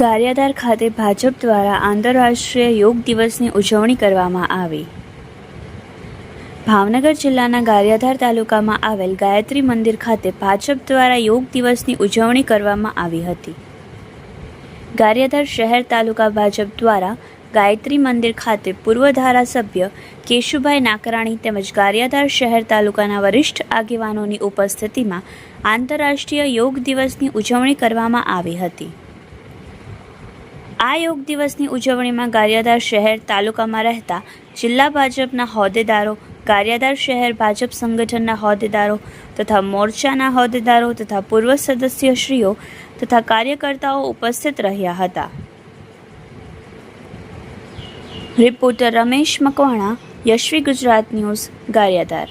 ગારિયાધાર ખાતે ભાજપ દ્વારા આંતરરાષ્ટ્રીય યોગ દિવસની ઉજવણી કરવામાં આવી. ભાવનગર જિલ્લાના ગારિયાધાર તાલુકામાં આવેલ ગાયત્રી મંદિર ખાતે ભાજપ દ્વારા યોગ દિવસની ઉજવણી કરવામાં આવી હતી. ગારિયાધાર શહેર તાલુકા ભાજપ દ્વારા ગાયત્રી મંદિર ખાતે પૂર્વ ધારાસભ્ય કેશુભાઈ નાકરાણી તેમજ ગારિયાધાર શહેર તાલુકાના વરિષ્ઠ આગેવાનોની ઉપસ્થિતિમાં આંતરરાષ્ટ્રીય યોગ દિવસની ઉજવણી કરવામાં આવી હતી. આ યોગ દિવસની ઉજવણીમાં ગારિયાદાર શહેર તાલુકામાં રહેતા જિલ્લા ભાજપના હોદ્દેદારો ગારિયાદાર શહેર ભાજપ સંગઠનના હોદ્દેદારો તથા મોરચાના હોદ્દેદારો તથા પૂર્વ સદસ્યશ્રીઓ તથા કાર્યકર્તાઓ ઉપસ્થિત રહ્યા હતા. Reporter Ramesh Makwana, Yashvi Gujarat news, Gariyadhar.